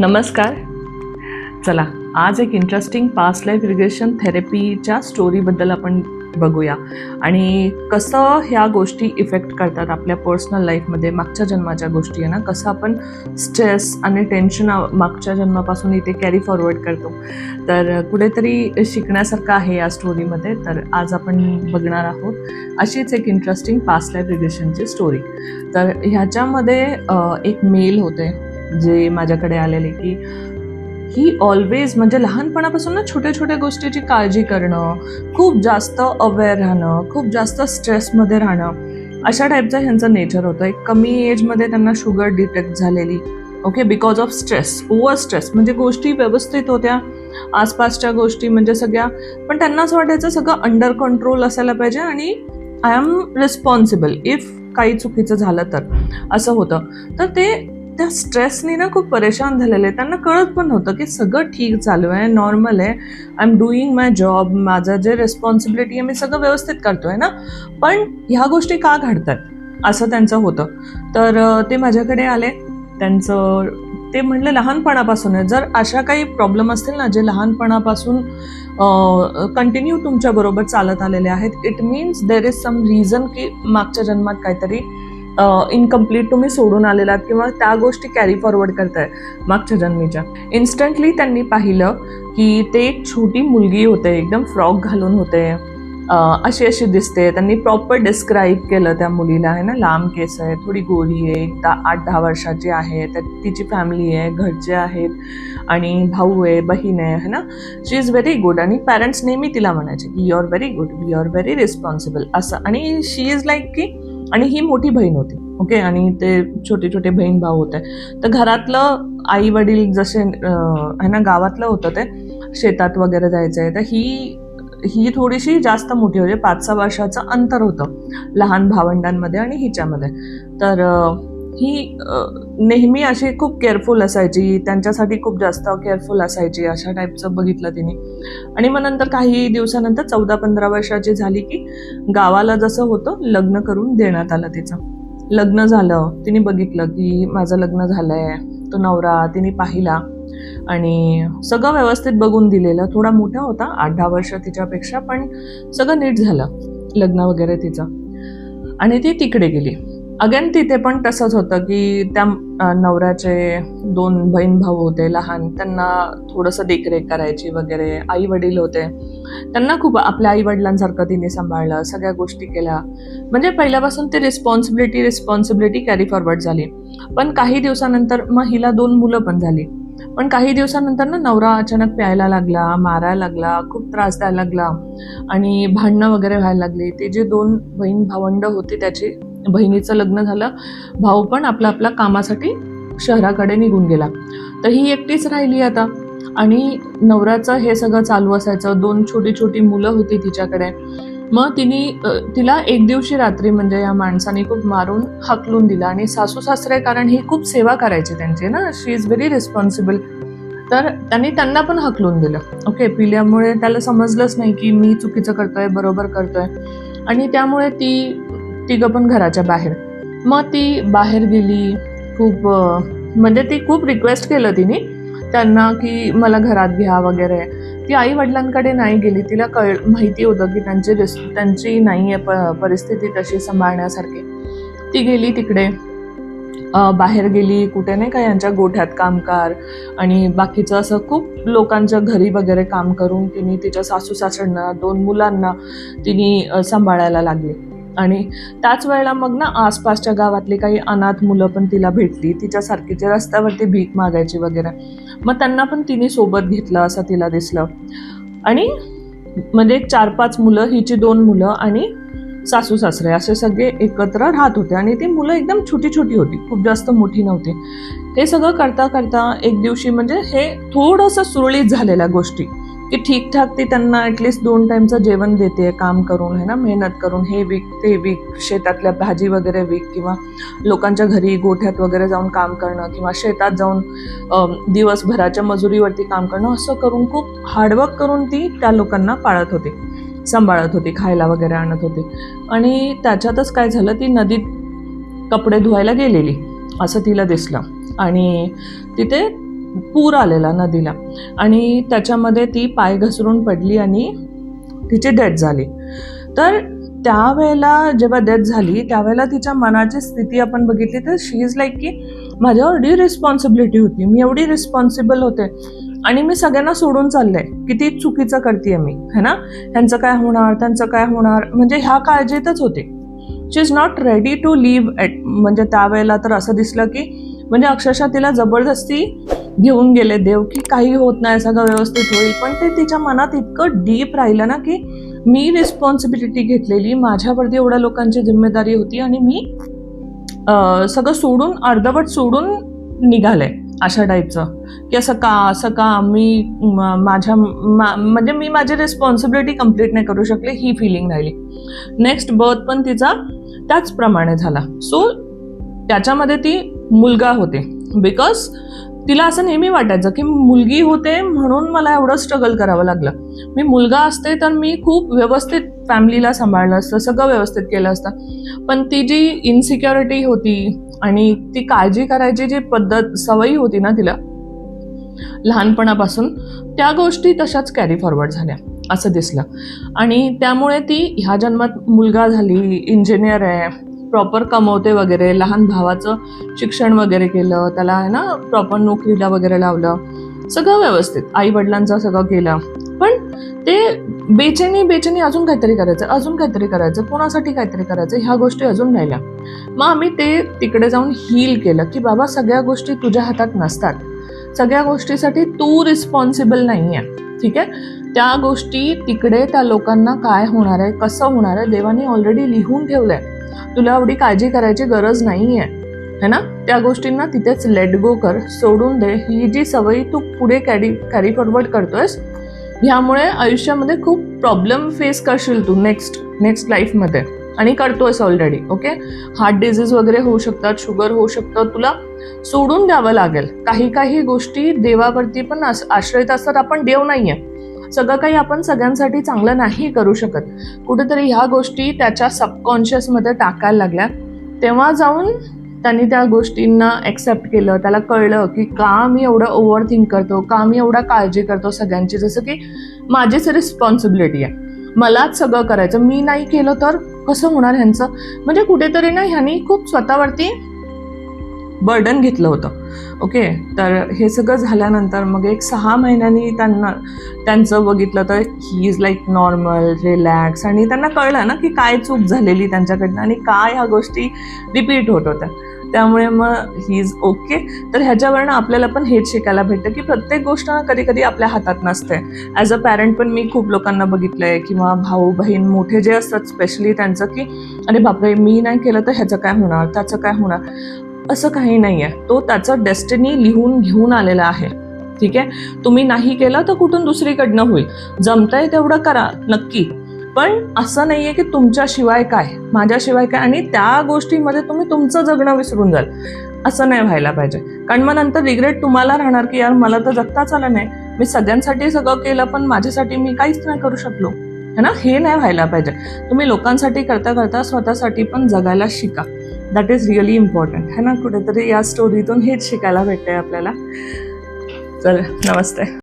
नमस्कार. चला आज एक इंटरेस्टिंग पास्ट लाईफ रिग्रेशन थेरपीच्या स्टोरीबद्दल आपण बघूया. आणि कसं ह्या गोष्टी इफेक्ट करतात आपल्या पर्सनल लाईफमध्ये मागच्या जन्माच्या गोष्टी आहे ना? कसं आपण स्ट्रेस आणि टेन्शन मागच्या जन्मापासून इथे कॅरी फॉरवर्ड करतो. तर कुठेतरी शिकण्यासारखं आहे या स्टोरीमध्ये तर आज आपण बघणार आहोत अशीच एक इंटरेस्टिंग पास्ट लाईफ रिलेशनची स्टोरी तर ह्याच्यामध्ये एक मेल होते. जे माझ्याकडे आलेले की ही ऑलवेज म्हणजे लहानपणापासून ना छोट्या छोट्या गोष्टीची काळजी करणं खूप जास्त अवेअर राहणं खूप जास्त स्ट्रेसमध्ये राहणं अशा टाईपचं ह्यांचं नेचर होतं. एक कमी एजमध्ये त्यांना शुगर डिटेक्ट झालेली. Okay because of stress over stress म्हणजे गोष्टी व्यवस्थित होत्या. आसपासच्या गोष्टी म्हणजे सगळ्या पण त्यांना असं वाटायचं सगळं अंडर कंट्रोल असायला पाहिजे आणि आय एम रिस्पॉन्सिबल इफ काही चुकीचं झालं तर असं होतं. तर ते त्या स्ट्रेसनी ना खूप परेशान झालेले त्यांना कळत पण नव्हतं की सगळं ठीक चालू आहे नॉर्मल आहे. I am doing my job माझं जे रिस्पॉन्सिबिलिटी आहे मी सगळं व्यवस्थित करतोय ना. पण ह्या गोष्टी का घडतात? असं त्यांचं होतं. तर ते माझ्याकडे आले. त्यांचं ते म्हणलं लहानपणापासून आहे. जर अशा काही प्रॉब्लेम असतील ना जे लहानपणापासून कंटिन्यू तुमच्याबरोबर चालत आलेले आहेत it means there is some reason की मागच्या जन्मात काहीतरी इनकम्प्लीट तुम्ही सोडून आलेलात किंवा त्या गोष्टी कॅरी फॉरवर्ड करताय मागच्या जन्मीच्या. इन्स्टंटली त्यांनी पाहिलं की ते एक छोटी मुलगी होते एकदम फ्रॉक घालून होते. अशी अशी दिसते. त्यांनी प्रॉपर डिस्क्राईब केलं त्या मुलीला. आहे ना? लांब केस आहे थोडी गोरी आहे एक दहा आठ दहा वर्षाची आहे त्या तिची फॅमिली आहे घरचे आहेत आणि भाऊ आहे बहीण आहे है ना? शी इज व्हेरी गुड आणि पॅरेंट्स नेहमी तिला म्हणायचे की you are very good you are very responsible असं. आणि शी इज लाईक की आणि ही मोठी बहीण होती ओके? आणि ते छोटे छोटे बहीण भाऊ होते. तर घरातलं आई वडील जसे आहे ना गावातलं होतं ते शेतात वगैरे जायचं आहे तर ही ही थोडीशी जास्त मोठी होती पाच सहा वर्षाचं अंतर होतं लहान भावंडांमध्ये आणि हिच्यामध्ये. तर ही नेहमी अशी खूप केअरफुल असायची. त्यांच्यासाठी खूप जास्त केअरफुल असायची अशा टाईपचं बघितलं तिने. आणि मग नंतर काही दिवसानंतर चौदा पंधरा वर्षाची झाली की गावाला जसं होतं लग्न करून देण्यात आलं तिचं. लग्न झालं. तिने बघितलं की माझं लग्न झालं आहे तो नवरा तिने पाहिला. आणि सगळं व्यवस्थित बघून दिलेलं. थोडा मोठा होता आठ दहा वर्ष तिच्यापेक्षा पण सगळं नीट झालं. लग्न वगैरे तिचं. आणि ती तिकडे गेली. अगेन तिथे पण तसंच होतं की त्या नवऱ्याचे दोन बहीण भाऊ होते लहान. त्यांना थोडंसं देखरेख करायची वगैरे. आई वडील होते. त्यांना खूप आपल्या आई वडिलांसारखं तिने सांभाळलं सगळ्या गोष्टी केल्या. म्हणजे पहिल्यापासून ते रिस्पॉन्सिबिलिटी रिस्पॉन्सिबिलिटी कॅरी फॉरवर्ड झाली. पण काही दिवसानंतर मग हिला दोन मुलं पण झाली. पण काही दिवसानंतर ना नवरा अचानक प्यायला लागला मारायला लागला खूप त्रास द्यायला लागला आणि भांडणं वगैरे व्हायला लागली. ते जे दोन बहीण भावंड होते त्याची बहिणीचं लग्न झालं भाऊ पण आपला आपला कामासाठी शहराकडे निघून गेला. तर ही एकटीच राहिली आता. आणि नवऱ्याचं हे सगळं चालू असायचं. दोन छोटी छोटी मुलं होती तिच्याकडे. मग तिने तिला एक दिवशी रात्री म्हणजे या माणसाने खूप मारून हकलून दिला. आणि सासू सासरे कारण ही खूप सेवा करायची त्यांची ना? शी इज व्हेरी रिस्पॉन्सिबल तर त्यांनी त्यांना पण हकलून दिलं. ओके पिल्यामुळे त्याला समजलंच नाही की मी चुकीचं करतोय बरोबर करतोय. आणि त्यामुळे ती तिघं पण घराच्या बाहेर. मग ती बाहेर गेली खूप म्हणजे ती खूप रिक्वेस्ट केलं तिने त्यांना की मला घरात घ्या वगैरे. ती आई वडिलांकडे नाही गेली तिला कळ माहिती होतं की त्यांची रिस त्यांची नाही आहे प परिस्थिती तशी सांभाळण्यासारखी. ती गेली तिकडे. बाहेर गेली कुठे नाही का यांच्या गोठ्यात कामकार. आणि बाकीचं असं खूप लोकांच्या घरी वगैरे काम करून तिने तिच्या सासू सासऱ्यांना दोन मुलांना तिने सांभाळायला लागली. आणि त्याच वेळेला मग ना आसपासच्या गावातली काही अनाथ मुलं पण तिला भेटली तिच्यासारखी रस्त्यावरती भीक मागायची वगैरे. मग त्यांना पण तिने सोबत घेतलं असं तिला दिसलं. आणि म्हणजे एक चार पाच मुलं हिची दोन मुलं आणि सासू सासरे असे सगळे एकत्र राहत होते आणि ती मुलं एकदम छोटी छोटी होती खूप जास्त मोठी नव्हती. हे सगळं करता करता एक दिवशी म्हणजे हे थोडंसं सुरळीत झालेल्या गोष्टी. की ठीकठाक ती त्यांना ॲटलिस्ट दोन टाईमचं जेवण देते काम करून है ना मेहनत करून. हे विक ते विक शेतातल्या भाजी वगैरे विक किंवा लोकांच्या घरी गोठ्यात वगैरे जाऊन काम करणं किंवा शेतात जाऊन दिवसभराच्या मजुरीवरती काम करणं असं करून खूप हार्डवर्क करून ती त्या लोकांना पाळत होती. सांभाळत होती खायला वगैरे आणत होती. आणि त्याच्यातच काय झालं ती नदीत कपडे धुवायला गेलेली असं तिला दिसलं. आणि तिथे पूर आलेला नदीला. आणि त्याच्यामध्ये ती पाय घसरून पडली आणि तिची डेथ झाली. तर त्यावेळेला जेव्हा डेथ झाली त्यावेळेला तिच्या मनाची स्थिती आपण बघितली तर शी इज लाईक की माझ्यावर एवढी रिस्पॉन्सिबिलिटी होती. मी एवढी रिस्पॉन्सिबल होते. आणि मी सगळ्यांना सोडून चाललंय किती चुकीचं करते मी है ना? ह्यांचं काय होणार त्यांचं काय होणार? म्हणजे ह्या काळजीतच होते. She is not ready to live at म्हणजे त्यावेळेला तर असं दिसलं की म्हणजे अक्षरशः तिला जबरदस्ती घेऊन गेले देव की काही होत नाही सगळं व्यवस्थित होईल. पण ते तिच्या मनात इतकं डीप राहिलं ना की मी रिस्पॉन्सिबिलिटी घेतलेली माझ्यावरती एवढ्या लोकांची जिम्मेदारी होती आणि मी सगळं सोडून अर्धवट सोडून निघाले अशा टाईपचं की असं का असं का मी माझ्या मा- म्हणजे मी माझी रिस्पॉन्सिबिलिटी कंप्लीट नाही करू शकले ही फिलिंग राहिली. नेक्स्ट बर्थ पण तिचा त्याचप्रमाणे झाला. सो त्याच्यामध्ये ती मुलगा होते. बिकॉज तिला असं नेहमी वाटायचं की मुलगी होते म्हणून मला एवढं स्ट्रगल करावं लागलं. मी मुलगा असते तर मी खूप व्यवस्थित फॅमिलीला सांभाळलं असतं सगळं व्यवस्थित केलं असतं. पण ती जी इन्सिक्युरिटी होती आणि ती काळजी करायची जी पद्धत सवयी होती ना तिला लहानपणापासून त्या गोष्टी तशाच कॅरी फॉरवर्ड झाल्या असं दिसलं. आणि त्यामुळे ती ह्या जन्मात मुलगा झाली इंजिनियर आहे प्रॉपर कमवते वगैरे लहान भावाचं शिक्षण वगैरे केलं त्याला आहे ना प्रॉपर नोकरीला वगैरे लावलं सगळं व्यवस्थित. आई वडिलांचं सगळं केलं. पण ते बेचैनी बेचैनी अजून काहीतरी करायचं अजून काहीतरी करायचं कोणासाठी काहीतरी करायचं ह्या गोष्टी अजून राहिल्या. मग आम्ही ते तिकडे जाऊन हील केलं की बाबा सगळ्या गोष्टी तुझ्या हातात नसतात. सगळ्या गोष्टीसाठी तू रिस्पॉन्सिबल नाही आहे ठीक आहे? त्या गोष्टी तिकडे त्या लोकांना काय होणार आहे कसं होणार आहे देवाने ऑलरेडी लिहून ठेवलं आहे तुला एवढी काळजी करायची गरज नाही आहे है ना? त्या गोष्टींना तिथेच लेट गो कर सोडून दे. ही जी सवयी तू पुढे कॅरी कॅरी फॉरवर्ड करतोयस ह्यामुळे आयुष्यामध्ये खूप प्रॉब्लेम फेस करशील तू नेक्स्ट नेक्स्ट लाईफमध्ये आणि करतोयस ऑलरेडी ओके हार्ट डिझीज वगैरे होऊ शकतात शुगर होऊ शकतं. तुला सोडून द्यावं लागेल. काही काही गोष्टी देवावरती पण आश्रयत असतात. आपण देव नाही आहे सगळं काही आपण सगळ्यांसाठी चांगलं नाही करू शकत. कुठेतरी ह्या गोष्टी त्याच्या सबकॉन्शियसमध्ये टाकायला लागल्या. तेव्हा जाऊन त्यांनी त्या गोष्टींना ॲक्सेप्ट केलं. त्याला कळलं की का मी एवढं ओव्हर थिंक करतो का मी एवढा काळजी करतो सगळ्यांची. जसं की माझीच रिस्पॉन्सिबिलिटी आहे. मलाच सगळं करायचं. मी नाही केलं तर कसं होणार ह्यांचं? म्हणजे कुठेतरी ना ह्यांनी खूप स्वतःवरती बर्डन घेतलं होतं. ओके तर हे सगळं झाल्यानंतर मग एक सहा महिन्यांनी त्यांना त्यांचं बघितलं तर he is like normal relax आणि त्यांना कळलं ना की काय चूक झालेली त्यांच्याकडनं आणि काय ह्या गोष्टी रिपीट होत होत्या. त्यामुळे मग ही इज ओके तर ह्याच्यावरनं आपल्याला पण हेच शिकायला भेटतं की प्रत्येक गोष्ट कधी कधी आपल्या हातात नसते. ॲज अ पॅरेंट पण मी खूप लोकांना बघितलं आहे किंवा भाऊ बहीण मोठे जे असतात स्पेशली त्यांचं की अरे बापरे मी नाही केलं तर ह्याचं काय होणार? त्याचं काय होणार? असं काही नाही आहे तो त्याचं डेस्टिनी लिहून घेऊन आलेला आहे. ठीक आहे? तुम्ही नाही केलं तर कुठून दुसरीकडनं होईल. जमतंय तेवढं करा नक्की. पण असं नाही आहे की तुमच्याशिवाय काय? माझ्याशिवाय काय? आणि त्या गोष्टीमध्ये तुम्ही तुमचं जगणं विसरून जाल. असं नाही व्हायला पाहिजे. कारण मग नंतर रिग्रेट तुम्हाला राहणार की यार मला तर जगताच आलं नाही. मी सगळ्यांसाठी सगळं केलं पण माझ्यासाठी मी काहीच नाही करू शकलो. है ना? हे नाही व्हायला पाहिजे. तुम्ही लोकांसाठी करता करता स्वतःसाठी पण जगायला शिका. दॅट इज रिअली इम्पॉर्टंट है ना? कुठेतरी या स्टोरीतून हेच शिकायला भेटतंय आपल्याला. चल नमस्ते.